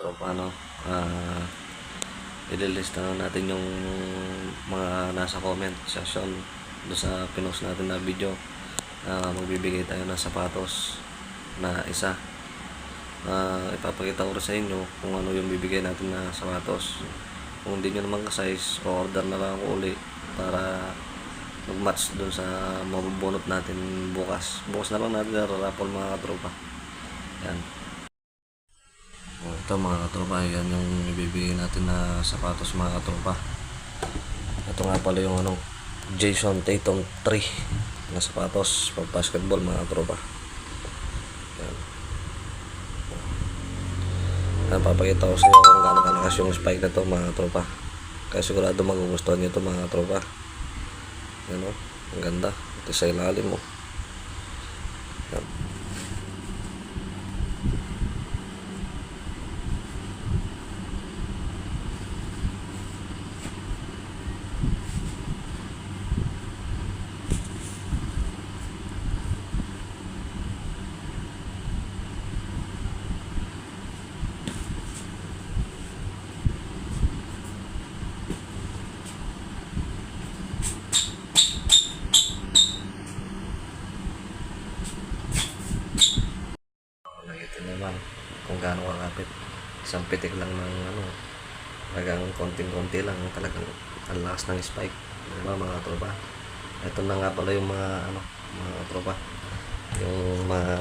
tropa ano ah ililista na natin yung mga nasa comment section doon sa pinost natin na video na magbibigay tayo ng sapatos na isa. Ah, ipapakita ko sa inyo kung ano yung bibigay natin na sapatos. Kung hindi nyo naman ka-size order na lang ako uli para mag-match dun sa mabubunot natin bukas. Bukas na lang natin nararapol mga katropa ito mga katropa, yan yung ibibigay natin na sapatos mga katropa. Ito nga pala yung ano, Jason Tatum 3 na sapatos pag basketball mga katropa. Yan. Yan, papakita ko sa iyo kung gaano kalakas yung spike na to mga katropa. Kaya sigurado magugustuhan nyo to mga katropa. Yan o, ang ganda. Ito sa ilalim mo. Yan. Nakita naman kung gaano kakapit. Isang pitik lang ng ano, talagang konting-konti lang, talagang ang lakas ng spike. Diba mga tropa? Ito na nga pala yung mga ano, mga tropa. Yung mga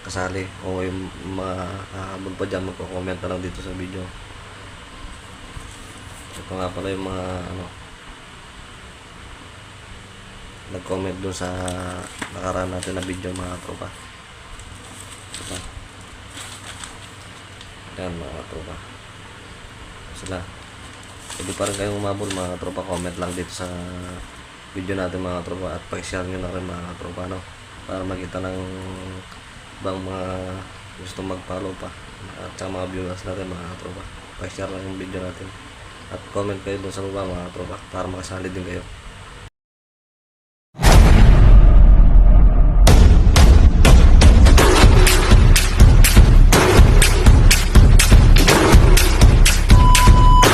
kasali o yung mga kahabol pa dyan magko-comment lang dito sa video. Ito nga pala yung mga ano, nag-comment dun sa nakaraan natin na video mga tropa. Diba? Yan mga tropa. Sila. Pwede pa rin kayong umabol mga tropa. Comment lang dito sa video natin mga tropa. At pag-share nyo na rin mga tropa. No? Para makita ng ibang mga gusto mag-follow pa. At sa mga viewers natin mga tropa. Pag-share lang yung video natin. At comment kayo dun sa baba mga tropa. Para makasali din kayo.